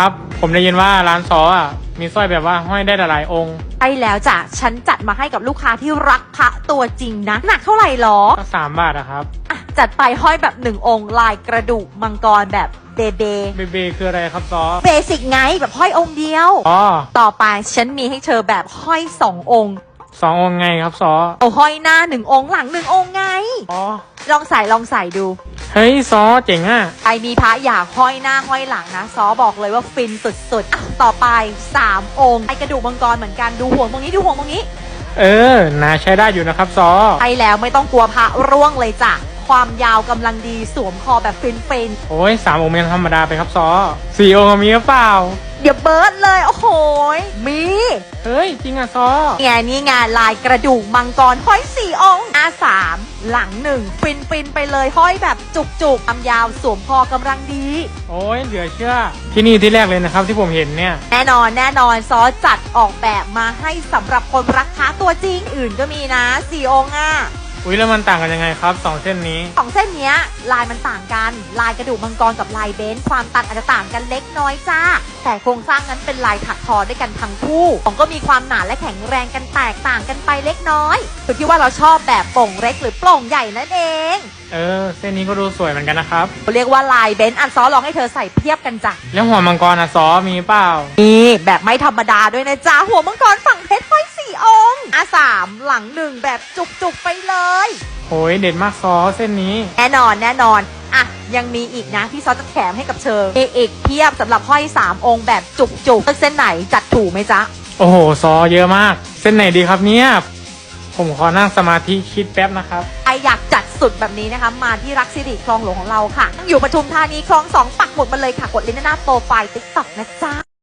ครับ ผมได้ยินว่าร้านซออะมีสร้อยแบบว่าห้อยได้หลายๆองค์ใช่แล้วจ้ะฉันจัดมาให้กับลูกค้าที่รักพระตัวจริงนะ หนักเท่าไหร่หรอก็สามบาทอะครับอะจัดไปห้อยแบบหนึ่งองค์ลายกระดูกมังกรแบบเบเบเบเบคืออะไรครับซอเบสิกไงแบบห้อยองค์เดียว อ๋อต่อไปฉันมีให้เธอแบบห้อยสององค์สององค์ไงครับซอเอาห้อยหน้าหนึ่งองค์หลังหนึ่งองค์ไง อ๋อลองใส่ลองใส่ดู เฮ้ยซอเจ๋งอะ ใครมีพระอยากห้อยหน้าห้อยหลังนะซอบอกเลยว่าฟินสุดๆอะต่อไป 3 องค์ไอกระดูกมังกรเหมือนกันดูห่วงตรงนี้ดูห่วงตรงนี้เออนาใช้ได้อยู่นะครับซอใช่แล้วไม่ต้องกลัวพระร่วงเลยจ้ะความยาวกำลังดีสวมคอแบบฟินโอ้ยสามองค์ยังธรรมดาไปครับซอสี่องค์มีหรือเปล่า ๆเดี๋ยวเบิร์ดเลย โอ้โหยมีเฮ้ย จริงอะซอนี่ไงนี่ไงลายกระดูกมังกรห้อยสี่องค์อาสาม หลังหนึ่งฟินฟินๆไปเลยห้อยแบบจุกๆความยาวสวมคอกำลังดี โอ้ยเหลือเชื่อ ที่นี่ที่แรกเลยนะครับที่ผมเห็นเนี่ย แน่นอนแน่นอนซอสจัดออกแบบมาให้สำหรับคนรักค้าตัวจริงอื่นก็มีนะสี่องค์อะ อุ้ยแล้วมันต่างกันยังไงครับสองเส้นนี้สองเส้นเนี้ยลายมันต่างกัน ลายกระดูกมังกรกับลายเบนซ์ความตัดอาจจะต่างกันเล็กน้อยจ้า แต่โครงสร้างนั้นเป็นลายถักทอด้วยกันทั้งคู่ของก็มีความหนาและแข็งแรงกันแตกต่างกันไปเล็กน้อยคือที่ว่าเราชอบแบบโปร่งเล็กหรือโปร่งใหญ่นั่นเอง เออ เส้นนี้ก็ดูสวยเหมือนกันนะครับเรียกว่าลายเบนซ์อันซอลองให้เธอใส่เทียบกันจ้ะแล้วหัวมังกรอะซอมีเปล่านี่แบบไม่ธรรมดาด้วยนะจ๊ะหัวมังกรฝั่งเพชรห้อยสี่องค์อาสาม หลังหนึ่งแบบจุกๆไปเลย โอ้ยเด็ดมากซอเส้นนี้ แน่นอนแน่นอนอะยังมีอีกนะที่ซอสจะแถมให้กับเธอมีอีกเพียบสำหรับห้อยสามองค์แบบจุกๆเลือกเส้นไหนจัดถูกไหมจ๊ะ โอ้โห ซอเยอะมาก เส้นไหนดีครับเนี่ย ผมขอนั่งสมาธิคิดแป๊บนะครับ ใครอยากจัดสุดแบบนี้นะคะ มาที่รักสิริคลองหลวงของเราค่ะอยู่ปทุมธานีคลองสองปักหมุดมาเลยค่ะ กดลิงก์หน้าโปรไฟล์ติ๊กต็อกนะจ๊ะ